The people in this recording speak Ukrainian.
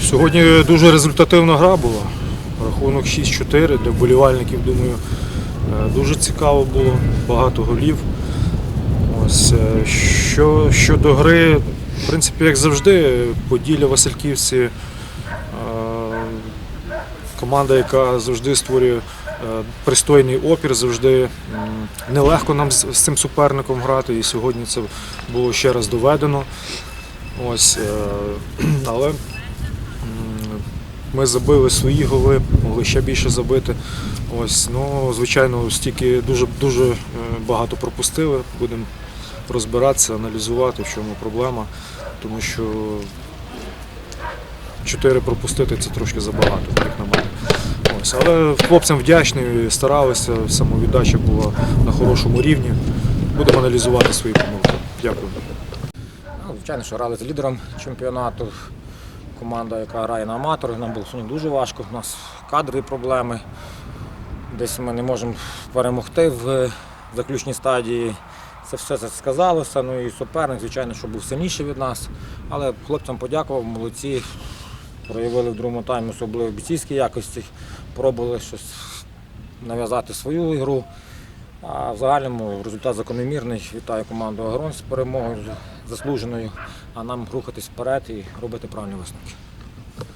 сьогодні дуже результативна гра була. Рахунок 6-4 для вболівальників, думаю, е, дуже цікаво було, багато голів. Ось, е, що, щодо гри, в принципі, як завжди, Поділля Васильківці е, команда, яка завжди створює пристойний опір, завжди нелегко нам з, цим суперником грати, і сьогодні це було ще раз доведено. Ось, але ми забили свої голи, могли ще більше забити. Ось, ну, звичайно, стільки дуже, дуже е, багато пропустили. Будемо розбиратися, аналізувати, в чому проблема, тому що чотири пропустити це трошки забагато, як на мене. Ось, але хлопцям вдячний, старалися, самовіддача була на хорошому рівні. Будемо аналізувати свої помилки. Дякую. Ну, Звичайно, що грали з лідером чемпіонату. Команда, яка грає на аматорах, нам було сьогодні дуже важко. У нас кадрові проблеми. Десь ми не можемо перемогти в заключній стадії. Це все це сказалося. Ну і суперник, звичайно, що був сильніший від нас. Але хлопцям подякував, молодці. Проявили в другому таймі особливо бійцівські якості, пробували щось нав'язати свою ігру. А в загальному результат закономірний. Вітаю команду Агрон з перемогою заслуженою, а нам рухатись вперед і робити правильні висновки.